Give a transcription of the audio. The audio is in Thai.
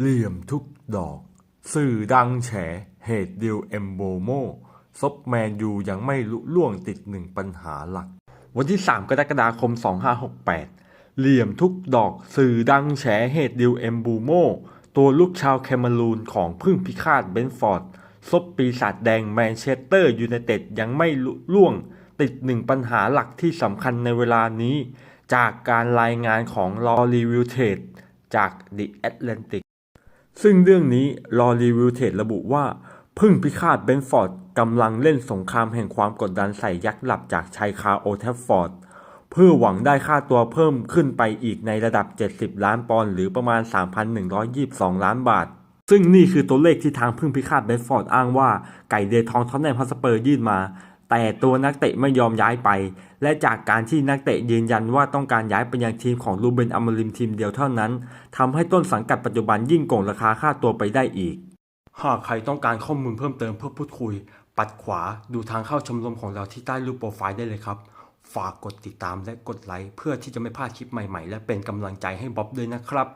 เหลี่ยมทุกดอก สื่อดังแฉ เหตุดิวเอมโบโมซบแมนยูยังไม่ลุล่วงติดหนึ่งปัญหาหลัก วันที่ 3 กรกฎาคม 2568 เหลี่ยมทุกดอกสื่อดังแฉเหตุดิวเอมบูโม ตัวลูกชาวแคมารูนของพึ่งพิฆาตเบนฟอร์ดซบปีศาจแดงแมนเชสเตอร์ยูไนเต็ดยังไม่ลุล่วง ติดหนึ่งปัญหาหลักที่สำคัญในเวลานี้ จากการรายงานของลอรีวิวเทดจาก The Atlantic ซึ่งเรื่องนี้ลอรีวิวเทดระบุว่าพึ่งพิฆาตเบนฟอร์ดกำลังเล่นสงครามแห่งความกดดันใส่ยักษ์หลับจากชายคาโอลด์แทฟฟอร์ด เพื่อหวังได้ค่าตัวเพิ่มขึ้นไปอีกในระดับ 70 ล้านปอนด์หรือประมาณ 3,122 ล้านบาท ซึ่งนี่คือตัวเลขที่ทางพึ่งพิฆาตเบนฟอร์ดอ้างว่าไก่เดทองท็อตแนมฮอสเปอร์ยื่นมา แต่ตัวนักเตะไม่ยอมย้ายไป และจากการที่นักเตะยืนยันว่าต้องการย้ายไปยังทีมของลูเบนอัมริมทีมเดียวเท่านั้นทำให้ต้นสังกัดปัจจุบันยิ่งโกงราคาค่าตัวไปได้อีก หากใครต้องการข้อมูลเพิ่มเติมเพื่อพูดคุย ปัดขวาดูทางเข้าชมรมของเราที่ใต้รูปโปรไฟล์ได้เลยครับ ฝากกดติดตามและกดไลค์เพื่อที่จะไม่พลาดคลิปใหม่ๆ และเป็นกำลังใจให้บ๊อบด้วยนะครับ